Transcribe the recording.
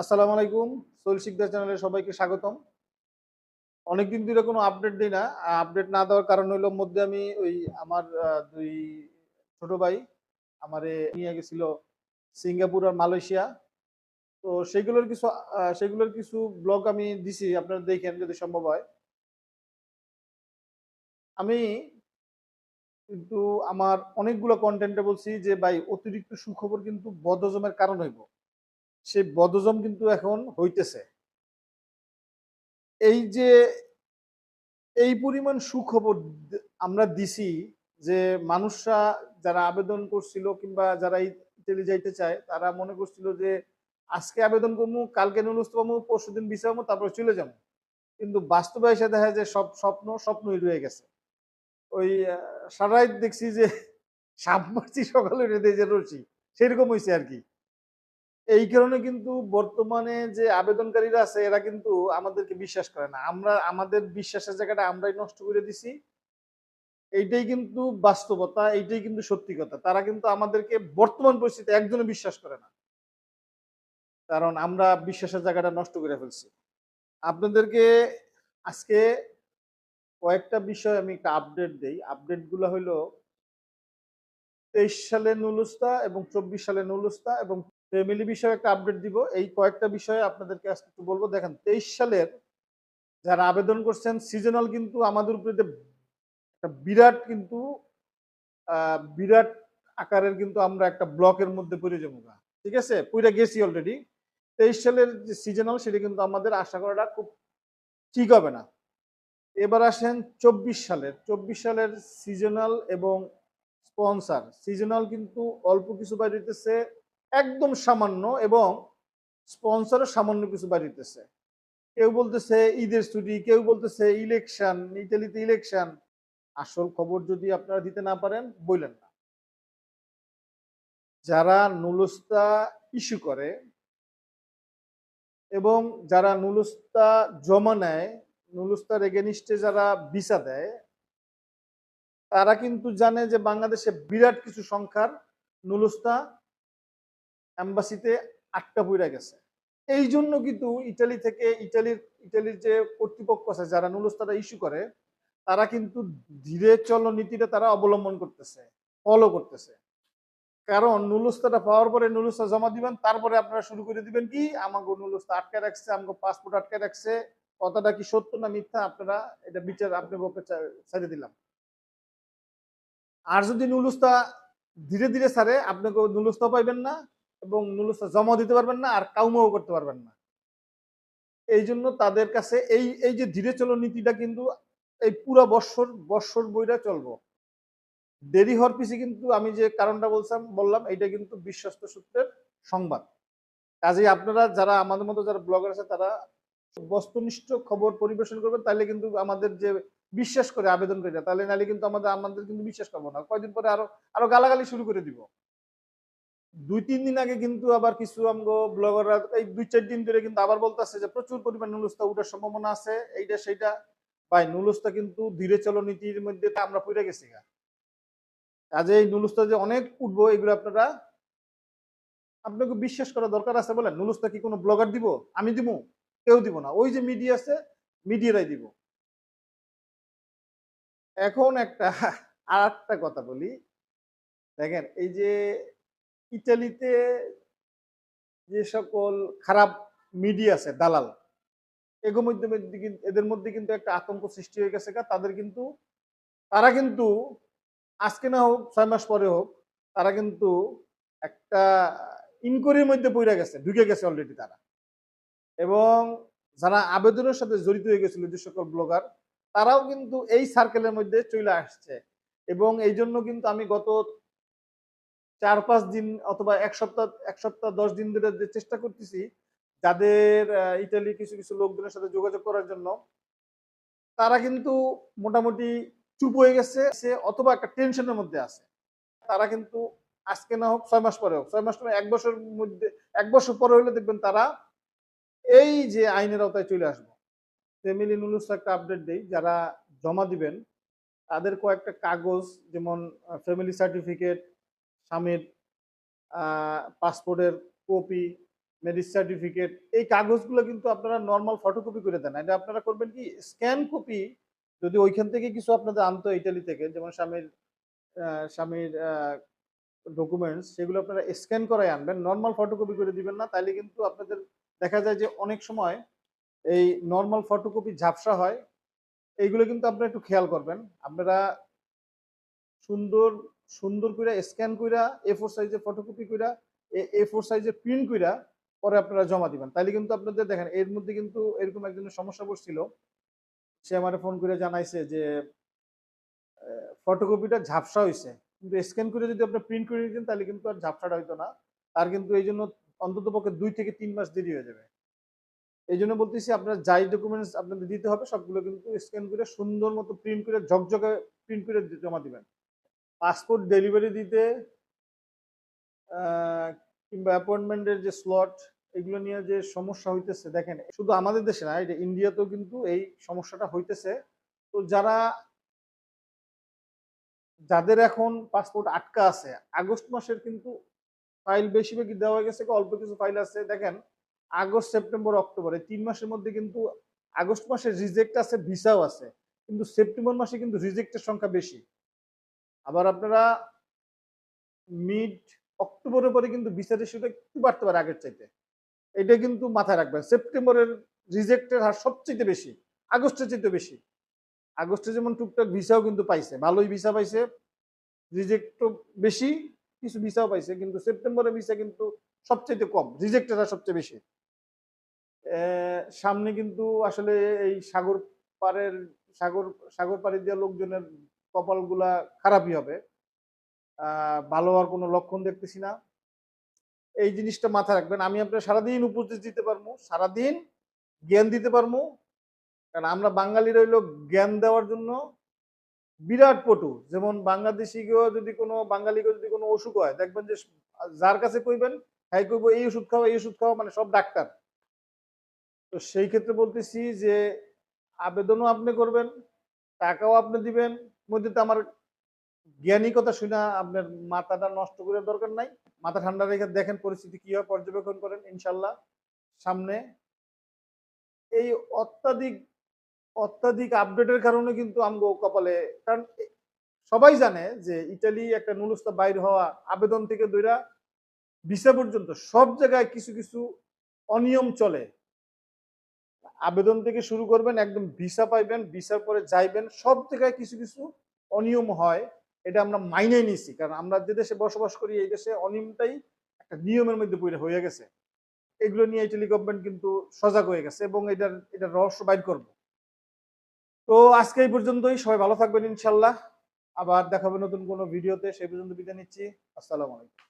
আসসালামু আলাইকুম সোল শিকদার চ্যানেলে সবাইকে স্বাগতম। অনেকদিন ধরে কোনো আপডেট দিই না আপডেট না দেওয়ার কারণ হইল মধ্যে আমি ওই আমার দুই ছোট ভাই আমারে নিয়ে গেছিল সিঙ্গাপুর আর মালয়েশিয়া। তো সেগুলোর কিছু সেগুলোর কিছু ব্লগ আমি দিছি, আপনারা দেখেন যদি সম্ভব হয়। আমি কিন্তু আমার অনেকগুলো কন্টেন্টে বলছি যে, ভাই, অতিরিক্ত সুখবর কিন্তু বদহজমের কারণ হইব। সেই বদহজম কিন্তু এখন হইতেছে। এই যে এই পরিমাণ সুখবর আমরা দিছি যে মানুষরা যারা আবেদন করছিল কিংবা যারা ইটালি যাইতে চায় তারা মনে করছিল যে আজকে আবেদন করব কালকে নুলুস্ত পাবো পরশু দিন পাবো তারপরে চলে যাব। কিন্তু বাস্তবে এসে দেখা যায় সব স্বপ্ন স্বপ্নই রয়ে গেছে। ওই আহ, সারা রাত দেখছি যে সাপ মারছি সকালে রেঁধে যে রসি সেরকম হয়েছে আর কি। এই কারণে কিন্তু বর্তমানে যে আবেদনকারীরা আছে, এরা কিন্তু আমাদেরকে বিশ্বাস করে না। আমরা, আমাদের বিশ্বাসের জায়গাটা আমরাই নষ্ট করে দিছি। এইটাই কিন্তু বাস্তবতা, এইটাই কিন্তু সত্যি কথা। তারা কিন্তু আমাদেরকে বর্তমান পরিস্থিতি একজনে বিশ্বাস করে না। কারণ আমরা বিশ্বাসের জায়গাটা নষ্ট করে ফেলছি। আপনাদেরকে আজকে কয়েকটা বিষয় আমি একটা আপডেট দেই। আপডেটগুলো হইল, তেইশ সালে নুলুস্তা এবং চব্বিশ সালে নুলুস্তা এবং ফ্যামিলি বিষয়ে একটা আপডেট দিব। এই কয়েকটা বিষয়ে আপনাদেরকে আজকে একটু বলব। দেখেন, তেইশ সালের যারা আবেদন করছেন সিজনাল কিন্তু আমাদের উপরে একটা বিরাট কিন্তু বিরাট আকারের কিন্তু আমরা একটা ব্লকের মধ্যে পড়ে যাব। ঠিক আছে? পুরা গেছি অলরেডি তেইশ সালের যে সিজনাল সেটা কিন্তু আমাদের আশা করাটা খুব ঠিক হবে না। এবার আসেন চব্বিশ সালের। চব্বিশ সালের সিজনাল এবং স্পন্সার সিজনাল কিন্তু অল্প কিছু বাড়িতেছে। একদম সামান্য এবং স্পন্সরও সামান্য কিছু বাড়িতেছে। কেউ বলতেছে ঈদের ছুটি, কেউ বলতেছে ইলেকশন ইটালিতে ইলেকশন আসল খবর যদি আপনারা দিতে না পারেন বললেন না। যারা নুলুস্তা ইস্যু করে এবং যারা নুলুস্তা জমা নেয় নুলুস্তার এগেনিস্টে যারা ভিসা দেয়, তারা কিন্তু জানে যে বাংলাদেশে বিরাট কিছু সংখ্যার নুলুস্তা এম্বাসিতে আটকা পড়ে গেছে। এই জন্য কিন্তু ইটালি থেকে ইটালির ইটালির যে কর্তৃপক্ষ আছে, যারা নুলুস্তাটা ইস্যু করে, তারা কিন্তু ধীরে চলো নীতিটা তারা অবলম্বন করতেছে ফলো করতেছে। কারণ নুলুস্তাটা পাওয়ার পরে নুলুস্তা জমা দিবেন, তারপরে আপনারা শুরু করে দিবেন কি আমাকে নুলুস্তা আটকে রাখছে আমাকে পাসপোর্ট আটকে রাখছে, কথাটা কি সত্য না মিথ্যা, আপনারা এটা বিচার আপনার পক্ষে ছেড়ে দিলাম। আর যদি নুলুস্তা ধীরে ধীরে ছাড়ে আপনাকে নুলুস্তা পাইবেন না এবং নুলুস্তা জমা দিতে পারবেন না আর কাউমাও করতে পারবেন না। এই জন্য তাদের কাছে এই এই যে ধীরে চলো নীতিটা কিন্তু এই পুরো বৎসর বৎসর বইটা চলবো। দেরি হওয়ার পিছে কিন্তু আমি যে কারণটা বলছিলাম, বললাম এটা কিন্তু বিশ্বস্ত সূত্রের সংবাদ। কাজেই আপনারা যারা আমাদের মতো যারা ব্লগার আছে, তারা বস্তুনিষ্ঠ খবর পরিবেশন করবেন তাহলে কিন্তু আমাদের যে বিশ্বাস করে, আবেদন করে তাহলে নাহলে কিন্তু আমাদের আমাদের কিন্তু বিশ্বাস করব না। কয়দিন পরে আরও আরও গালাগালি শুরু করে দিব। দুই, তিন দিন আগে কিন্তু আবার কিছু আমগো ব্লগাররা এই দুই, চার দিন ধরে কিন্তু আবার বলতেছে যে প্রচুর পরিমাণ নুলুস্তা উঠার সম্ভাবনা আছে, এইটা, সেইটা। ভাই, নুলুস্তা কিন্তু ধীরে চলো নীতির মধ্যে আমরা পড়ে গেছি গা। কাজে এই নুলুস্তা যে অনেক উঠবো, এগুলো আপনারা, আপনাকে বিশ্বাস করা দরকার আছে বলেন, নুলুস্তা কি কোনো ব্লগার দিব? আমি দিব কেউ দিব না। ওই যে মিডিয়া আছে, মিডিয়ারাই দিব। এখন একটা, আর একটা কথা বলি। দেখেন, এই যে ইটালিতে যে সকল খারাপ মিডিয়া আছে, দালাল, এগো মধ্যে মধ্যে কিন্তু- এদের মধ্যে কিন্তু একটা আতঙ্ক সৃষ্টি হয়ে গেছে তাদের কিন্তু, তারা কিন্তু আজকে না হোক, ছয় মাস পরে হোক, তারা কিন্তু একটা ইনকোয়ারির মধ্যে পড়ে গেছে, ঢুকে গেছে অলরেডি তারা। এবং যারা আবেদনের সাথে জড়িত হয়ে গেছিল যে সকল ব্লগার তারাও কিন্তু এই সার্কেলের মধ্যে চলে আসছে। এবং এই জন্য কিন্তু আমি গত চার পাঁচ দিন অথবা এক সপ্তাহ এক সপ্তাহ, দশ দিন ধরে যে চেষ্টা করতেছি, যাদের ইটালি কিছু কিছু লোকজনের সাথে যোগাযোগ করার জন্য, তারা কিন্তু মোটামুটি চুপ হয়ে গেছে, সে অথবা একটা টেনশনের মধ্যে আছে। তারা কিন্তু আজকে না হোক ছয় মাস পরে হোক, ছয় মাস পরে এক বছর মধ্যে, এক বছর পরে হলে দেখবেন তারা এই যে আইনের আওতায় চলে আসবে। ফ্যামিলি নুলুস একটা আপডেট দেই, যারা জমা দিবেন, তাদের কয়েকটা কাগজ, যেমন ফ্যামিলি সার্টিফিকেট স্বামীর পাসপোর্টের কপি ম্যারেজ সার্টিফিকেট এই কাগজগুলো কিন্তু আপনারা নর্মাল ফটোকপি করে দেন। এটা আপনারা করবেন কি? স্ক্যান কপি যদি ওইখান থেকে কিছু আপনাদের আনতো ইটালি থেকে, যেমন স্বামীর স্বামীর ডকুমেন্টস সেগুলো আপনারা স্ক্যান করাই আনবেন। নর্মাল ফটোকপি করে দিবেন না, তাইলে কিন্তু আপনাদের দেখা যায় যে অনেক সময় এই নর্মাল ফটোকপি ঝাপসা হয়। এইগুলো কিন্তু আপনারা একটু খেয়াল করবেন। আপনারা সুন্দর সুন্দর করে স্ক্যান কইরা এ ফোর সাইজের ফটোকপি কইরা, এ ফোর সাইজের প্রিন্ট কইরা পরে আপনারা জমা দিবেন। তাইলে কিন্তু আপনাদের দেখেন, এর মধ্যে কিন্তু এরকম একজনের সমস্যা পড়ছিল। সে আমার ফোন করে জানাইছে যে ফটোকপিটা ঝাপসা হয়েছে কিন্তু স্ক্যান করে যদি আপনি প্রিন্ট করে দিতেন তাহলে কিন্তু আর ঝাপসাটা হইতো না। তার কিন্তু এই জন্য অন্তত পক্ষে দুই থেকে তিন মাস দেরি হয়ে যাবে। এই জন্য বলতেছি, আপনার যাই ডকুমেন্টস আপনাদের দিতে হবে, সবগুলো কিন্তু স্ক্যান করে সুন্দর মতো প্রিন্ট করে ঝকঝকে প্রিন্ট করে জমা দিবেন। পাসপোর্ট ডেলিভারি দিতে কিংবা অ্যাপয়েন্টমেন্টের যে স্লট, এগুলো নিয়ে যে সমস্যা হইতেছে, দেখেন, শুধু আমাদের দেশে না এটা ইন্ডিয়াতেও কিন্তু এই সমস্যাটা হইতেছে। তো যারা, যাদের এখন পাসপোর্ট আটকা আছে, আগস্ট মাসের কিন্তু ফাইল বেশিরভাগই দেওয়া গেছে অল্প কিছু ফাইল আছে, দেখেন, আগস্ট, সেপ্টেম্বর, অক্টোবর, এই তিন মাসের মধ্যে কিন্তু আগস্ট মাসে রিজেক্ট আছে, ভিসাও আছে, কিন্তু সেপ্টেম্বর মাসে কিন্তু রিজেক্টের সংখ্যা বেশি। আবার আপনারা মিড অক্টোবরের পরে কিন্তু ভিসা রেশিওটা একটু বাড়তে পারে আগের চাইতে। এটা কিন্তু মাথায় রাখবেন। সেপ্টেম্বরের রিজেক্টের হার সবচেয়ে বেশি, আগস্টের চাইতে বেশি। আগস্টে যেমন টুকটাক ভিসাও কিন্তু পাইছে, ভালোই ভিসা পাইছে রিজেক্টও বেশি, কিছু ভিসাও পাইছে, কিন্তু সেপ্টেম্বরের ভিসা কিন্তু সবচেয়ে কম রিজেক্টের হার সবচেয়ে বেশি। সামনে কিন্তু আসলে এই সাগর পাড়ের, সাগর সাগর পাড়ি দেওয়া লোকজনের কপালগুলা খারাপই হবে। ভালো হওয়ার কোনো লক্ষণ দেখতেছি না। এই জিনিসটা মাথায় রাখবেন। আমি আপনার সারাদিন উপদেশ দিতে পারব সারাদিন জ্ঞান দিতে পারব কারণ আমরা বাঙালির হইল জ্ঞান দেওয়ার জন্য বিরাট পটু। যেমন বাংলাদেশি কেউ যদি কোনো বাঙালি কেউ যদি কোনো অসুখ হয়, দেখবেন যে যার কাছে কইবেন হ্যাঁ কইব, এই ওষুধ খাওয়া এই ওষুধ খাওয়া মানে সব ডাক্তার। তো সেই ক্ষেত্রে বলতেছি যে, আবেদনও আপনি করবেন, টাকাও আপনি দিবেন মধ্যে তো আমার জ্ঞানী কথা শুনে আপনার মাথাটা নষ্ট করে দরকার নাই। মাথা ঠান্ডা রেখে দেখেন পরিস্থিতি কি হয়, পর্যবেক্ষণ করেন, ইনশাল্লাহ। সামনে এই অত্যাধিক অত্যাধিক আপডেটের কারণে কিন্তু আমগো কপালে, কারণ সবাই জানে যে ইটালি একটা নুলস্তা বাইর হওয়া আবেদন থেকে দইরা ভিসা পর্যন্ত সব জায়গায় কিছু কিছু অনিয়ম চলে। আবেদন থেকে শুরু করবেন, একদম ভিসা পাইবেন, ভিসার পরে যাইবেন, সব জায়গায় কিছু কিছু অনিয়ম হয়, এটা আমরা মাইনে নিছি। কারণ আমরা যে দেশে বসবাস করি, এই দেশে অনিয়মটাই একটা নিয়মের মধ্যে পড়ে, হয়ে গেছে। এগুলো নিয়ে ইটালি গভর্নমেন্ট কিন্তু সজাগ হয়ে গেছে এবং এটার এটা রহস্য বাইর করব। তো আজকে এই পর্যন্তই, সবাই ভালো থাকবেন ইনশাল্লাহ। আবার দেখাবে নতুন কোনো ভিডিওতে, সেই পর্যন্ত বিদায় নিচ্ছি। আসসালামু আলাইকুম।